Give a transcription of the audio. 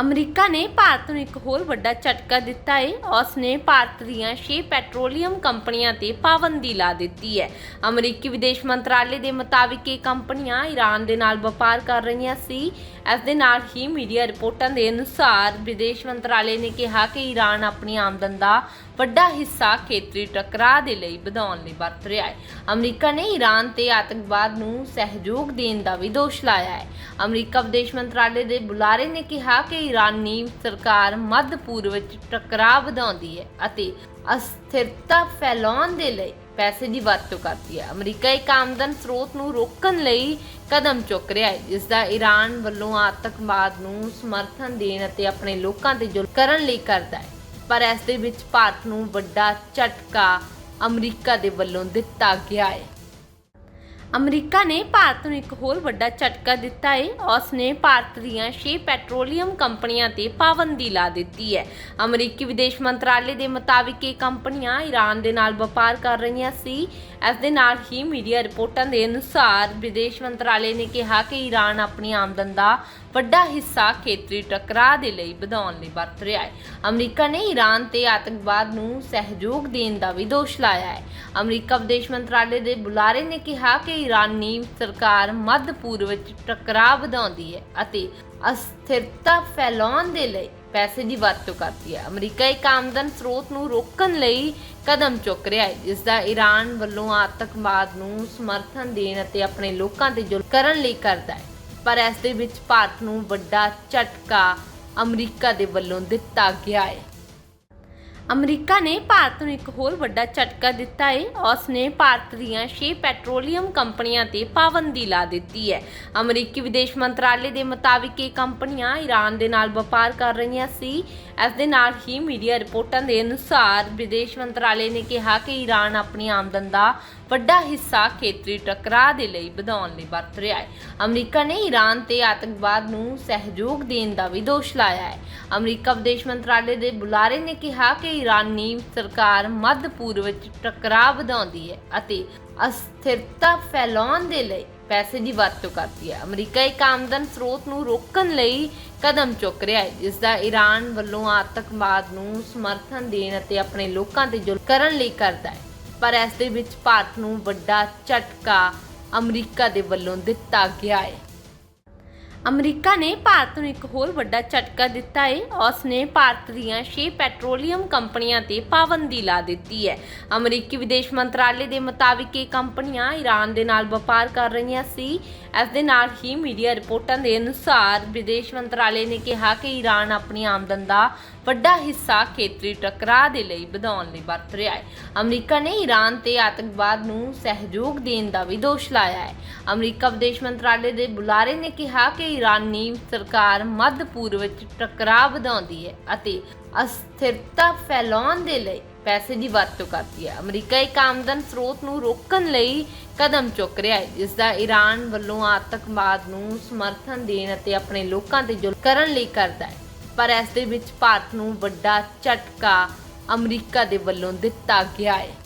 America ਨੇ ਭਾਰਤ ਨੂੰ ਇੱਕ ਹੋਰ ਵੱਡਾ ਝਟਕਾ ਦਿੱਤਾ ਹੈ ਉਸ ਨੇ ਭਾਰਤ ਦੀਆਂ 6 ਪੈਟਰੋਲੀਅਮ ਕੰਪਨੀਆਂ ਤੇ ਪਾਬੰਦੀ ਲਾ ਦਿੱਤੀ ਹੈ। ਅਮਰੀਕੀ ਵਿਦੇਸ਼ ਮੰਤਰਾਲੇ ਦੇ ਮੁਤਾਬਿਕ ਇਹ ਕੰਪਨੀਆਂ ਈਰਾਨ ਦੇ ਨਾਲ ਵਪਾਰ ਕਰ ਰਹੀਆਂ ਸੀ। ਇਸ ਦੇ ਨਾਲ ਹੀ ਮੀਡੀਆ ਰਿਪੋਰਟਾਂ ਦੇ ਅਨੁਸਾਰ ਵਿਦੇਸ਼ ਮੰਤਰਾਲੇ ਨੇ ਕਿਹਾ ਕਿ ਈਰਾਨ ਆਪਣੀ ਆਮਦਨ ਦਾ ਵੱਡਾ ਹਿੱਸਾ ਖੇਤਰੀ ਟਕਰਾਅ ਦੇ ਲਈ ਵਧਾਉਣ ਲਈ ਵਰਤ ਰਿਹਾ ਹੈ। ਅਮਰੀਕਾ ਨੇ ਈਰਾਨ ਤੇ ਆਤੰਕਵਾਦ ਨੂੰ ਸਹਿਯੋਗ ਦੇਣ ਦਾ ਵੀ ਦੋਸ਼ ਲਾਇਆ ਹੈ। ਅਮਰੀਕਾ ਵਿਦੇਸ਼ ਮੰਤਰਾਲੇ ਦੇ ਬੁਲਾਰੇ ਨੇ ਕਿਹਾ ਕਿ ਈਰਾਨੀ ਸਰਕਾਰ ਮੱਧ ਪੂਰਬ ਵਿੱਚ ਟਕਰਾਅ ਵਧਾਉਂਦੀ ਹੈ ਅਤੇ ਅਸਥਿਰਤਾ ਫੈਲਾਉਣ ਦੇ ਲਈ ਪੈਸੇ ਦੀ ਵਰਤੋਂ ਕਰਦੀ ਹੈ। ਅਮਰੀਕਾ ਇੱਕ ਆਮਦਨ ਸਰੋਤ ਨੂੰ ਰੋਕਣ ਲਈ ਕਦਮ ਚੁੱਕ ਰਿਹਾ ਹੈ, ਜਿਸ ਦਾ ਈਰਾਨ ਵੱਲੋਂ ਆਤੰਕਵਾਦ ਨੂੰ ਸਮਰਥਨ ਦੇਣ ਅਤੇ ਆਪਣੇ ਲੋਕਾਂ ਤੇ ਜ਼ੁਲਮ ਕਰਨ ਲਈ ਕਰਦਾ ਹੈ। ਪਰ ਇਸ ਦੇ ਵਿੱਚ ਭਾਰਤ ਨੂੰ ਵੱਡਾ ਝਟਕਾ ਅਮਰੀਕਾ ਦੇ ਵੱਲੋਂ ਦਿੱਤਾ ਗਿਆ ਹੈ। ਅਮਰੀਕਾ ਨੇ ਭਾਰਤ ਨੂੰ ਇੱਕ ਹੋਰ ਵੱਡਾ ਝਟਕਾ ਦਿੱਤਾ ਹੈ। ਉਸ ਨੇ ਭਾਰਤ ਦੀਆਂ 6 ਪੈਟਰੋਲੀਅਮ ਕੰਪਨੀਆਂ ਤੇ ਪਾਬੰਦੀ ਲਾ ਦਿੱਤੀ ਹੈ। ਅਮਰੀਕੀ ਵਿਦੇਸ਼ ਮੰਤਰਾਲੇ ਦੇ ਮੁਤਾਬਿਕ ਇਹ ਕੰਪਨੀਆਂ ਈਰਾਨ ਦੇ ਨਾਲ ਵਪਾਰ ਕਰ ਰਹੀਆਂ ਸੀ। ਇਸ ਦੇ ਨਾਲ ਹੀ ਮੀਡੀਆ ਰਿਪੋਰਟਾਂ ਦੇ ਅਨੁਸਾਰ ਵਿਦੇਸ਼ ਮੰਤਰਾਲੇ ਨੇ ਕਿਹਾ ਕਿ ਈਰਾਨ ਆਪਣੀ ਆਮਦਨ ਦਾ ਵੱਡਾ ਹਿੱਸਾ ਖੇਤਰੀ ਟਕਰਾਅ ਦੇ ਲਈ ਵਧਾਉਣ ਲਈ ਵਰਤ ਰਿਹਾ ਹੈ। ਅਮਰੀਕਾ ਨੇ ਈਰਾਨ ਤੇ ਆਤੰਕਵਾਦ ਨੂੰ ਸਹਿਯੋਗ ਦੇਣ ਦਾ ਵੀ ਦੋਸ਼ ਲਾਇਆ ਹੈ। ਅਮਰੀਕਾ ਵਿਦੇਸ਼ ਮੰਤਰਾਲੇ ਦੇ ਬੁਲਾਰੇ ਨੇ ਕਿਹਾ ਕਿ ਈਰਾਨੀ ਸਰਕਾਰ ਮੱਧ ਪੂਰਬ ਵਿੱਚ ਟਕਰਾਅ ਵਧਾਉਂਦੀ ਹੈ ਅਤੇ ਅਸਥਿਰਤਾ ਫੈਲਾਉਣ ਦੇ ਲਈ ਪੈਸੇ ਦੀ ਵਰਤੋਂ ਕਰਦੀ ਹੈ। ਅਮਰੀਕਾ ਇੱਕ ਆਮਦਨ ਸਰੋਤ ਨੂੰ ਰੋਕਣ ਲਈ ਕਦਮ ਚੁੱਕ ਰਿਹਾ ਹੈ, ਜਿਸ ਦਾ ਈਰਾਨ ਵੱਲੋਂ ਆਤੰਕਵਾਦ ਨੂੰ ਸਮਰਥਨ ਦੇਣ ਅਤੇ ਆਪਣੇ ਲੋਕਾਂ ਤੇ ਜ਼ੁਲਮ ਕਰਨ ਲਈ ਕਰਦਾ ਹੈ। ਪਰ ਇਸ ਦੇ ਵਿੱਚ ਭਾਰਤ ਨੂੰ ਵੱਡਾ ਝਟਕਾ ਅਮਰੀਕਾ ਦੇ ਵੱਲੋਂ ਦਿੱਤਾ ਗਿਆ ਹੈ। ਅਮਰੀਕਾ ਨੇ ਭਾਰਤ ਨੂੰ ਇੱਕ ਹੋਰ ਵੱਡਾ ਝਟਕਾ ਦਿੱਤਾ ਹੈ ਉਸ ਨੇ ਭਾਰਤ ਦੀਆਂ 6 ਪੈਟਰੋਲੀਅਮ ਕੰਪਨੀਆਂ ਤੇ ਪਾਬੰਦੀ ਲਾ ਦਿੱਤੀ ਹੈ ਅਮਰੀਕੀ ਵਿਦੇਸ਼ ਮੰਤਰਾਲੇ ਦੇ ਮੁਤਾਬਿਕ ਇਹ ਕੰਪਨੀਆਂ ਈਰਾਨ ਦੇ ਨਾਲ ਵਪਾਰ ਕਰ ਰਹੀਆਂ ਸੀ। ਇਸ ਦੇ ਨਾਲ ਹੀ ਮੀਡੀਆ ਰਿਪੋਰਟਾਂ ਦੇ ਅਨੁਸਾਰ ਵਿਦੇਸ਼ ਮੰਤਰਾਲੇ ਨੇ ਕਿਹਾ ਕਿ ਈਰਾਨ ਆਪਣੀ ਆਮਦਨ ਦਾ ਵੱਡਾ ਹਿੱਸਾ ਖੇਤਰੀ ਟਕਰਾਅ ਦੇ ਲਈ ਵਧਾਉਣ ਲਈ ਵਰਤ ਰਿਹਾ ਹੈ ਅਮਰੀਕਾ ਨੇ ਈਰਾਨ ਤੇ ਆਤੰਕਵਾਦ ਨੂੰ ਸਹਿਯੋਗ ਦੇਣ ਦਾ ਵੀ ਦੋਸ਼ ਲਾਇਆ ਹੈ ਅਮਰੀਕਾ ਵਿਦੇਸ਼ ਮੰਤਰਾਲੇ ਦੇ ਬੁਲਾਰੇ ਨੇ ਕਿਹਾ ਕਿ ਈਰਾਨੀ ਸਰਕਾਰ ਮੱਧ ਪੂਰਬ ਵਿੱਚ ਟਕਰਾਅ ਵਧਾਉਂਦੀ ਹੈ ਅਤੇ ਅਸਥਿਰਤਾ ਫੈਲਾਉਣ ਦੇ ਲਈ ਪੈਸੇ ਦੀ ਵਰਤੋਂ ਕਰਦੀ ਹੈ। ਅਮਰੀਕਾ ਇੱਕ ਆਮਦਨ ਸਰੋਤ ਨੂੰ ਰੋਕਣ ਲਈ ਕਦਮ ਚੁੱਕ ਰਿਹਾ ਹੈ, ਜਿਸ ਦਾ ਈਰਾਨ ਵੱਲੋਂ ਆਤੰਕਵਾਦ ਨੂੰ ਸਮਰਥਨ ਦੇਣ ਅਤੇ ਆਪਣੇ ਲੋਕਾਂ ਤੇ ਜ਼ੁਲਮ ਕਰਨ ਲਈ ਕਰਦਾ ਹੈ। ਪਰ ਇਸ ਦੇ ਵਿੱਚ ਭਾਰਤ ਨੂੰ ਵੱਡਾ ਝਟਕਾ ਅਮਰੀਕਾ ਦੇ ਵੱਲੋਂ ਦਿੱਤਾ ਗਿਆ ਹੈ। ਅਮਰੀਕਾ ਨੇ ਭਾਰਤ ਨੂੰ ਇੱਕ ਹੋਰ ਵੱਡਾ ਝਟਕਾ ਦਿੱਤਾ ਹੈ ਉਸ ਨੇ ਭਾਰਤ ਦੀਆਂ 6 ਪੈਟਰੋਲੀਅਮ ਕੰਪਨੀਆਂ ਤੇ ਪਾਬੰਦੀ ਲਾ ਦਿੱਤੀ ਹੈ। ਅਮਰੀਕੀ ਵਿਦੇਸ਼ ਮੰਤਰਾਲੇ ਦੇ ਮੁਤਾਬਿਕ ਇਹ ਕੰਪਨੀਆਂ ਈਰਾਨ ਦੇ ਨਾਲ ਵਪਾਰ ਕਰ ਰਹੀਆਂ ਸੀ। ਇਸ ਦੇ ਨਾਲ ਹੀ ਮੀਡੀਆ ਰਿਪੋਰਟਾਂ ਦੇ ਅਨੁਸਾਰ ਵਿਦੇਸ਼ ਮੰਤਰਾਲੇ ਨੇ ਕਿਹਾ ਕਿ ਈਰਾਨ ਆਪਣੀ ਆਮਦਨ ਦਾ ਵੱਡਾ ਹਿੱਸਾ ਖੇਤਰੀ ਟਕਰਾਅ ਦੇ ਲਈ ਵਧਾਉਣ ਲਈ ਵਰਤ ਰਿਹਾ ਹੈ। ਅਮਰੀਕਾ ਨੇ ਈਰਾਨ ਤੇ ਆਤੰਕਵਾਦ ਨੂੰ ਸਹਿਯੋਗ ਦੇਣ ਦਾ ਵੀ ਦੋਸ਼ ਲਾਇਆ ਹੈ। ਅਮਰੀਕਾ ਵਿਦੇਸ਼ ਮੰਤਰਾਲੇ ਦੇ ਬੁਲਾਰੇ ਨੇ ਕਿਹਾ ਕਿ ਈਰਾਨੀ ਸਰਕਾਰ ਮੱਧ ਪੂਰਬ ਵਿੱਚ ਟਕਰਾਅ ਵਧਾਉਂਦੀ ਹੈ ਅਤੇ ਅਸਥਿਰਤਾ ਫੈਲਾਉਣ ਦੇ ਲਈ ਪੈਸੇ ਦੀ ਵਰਤੋਂ ਕਰਦੀ ਹੈ। ਅਮਰੀਕਾ ਇੱਕ ਆਮਦਨ ਸਰੋਤ ਨੂੰ ਰੋਕਣ ਲਈ ਕਦਮ ਚੁੱਕ ਰਿਹਾ ਹੈ, ਜਿਸ ਦਾ ਈਰਾਨ ਵੱਲੋਂ ਆਤੰਕਵਾਦ ਨੂੰ ਸਮਰਥਨ ਦੇਣ ਅਤੇ ਆਪਣੇ ਲੋਕਾਂ ਤੇ ਜ਼ੁਲਮ ਕਰਨ ਲਈ ਕਰਦਾ ਹੈ। ਪਰ ਇਸ ਦੇ ਵਿੱਚ ਭਾਰਤ ਨੂੰ ਵੱਡਾ ਝਟਕਾ ਅਮਰੀਕਾ ਦੇ ਵੱਲੋਂ ਦਿੱਤਾ ਗਿਆ ਹੈ।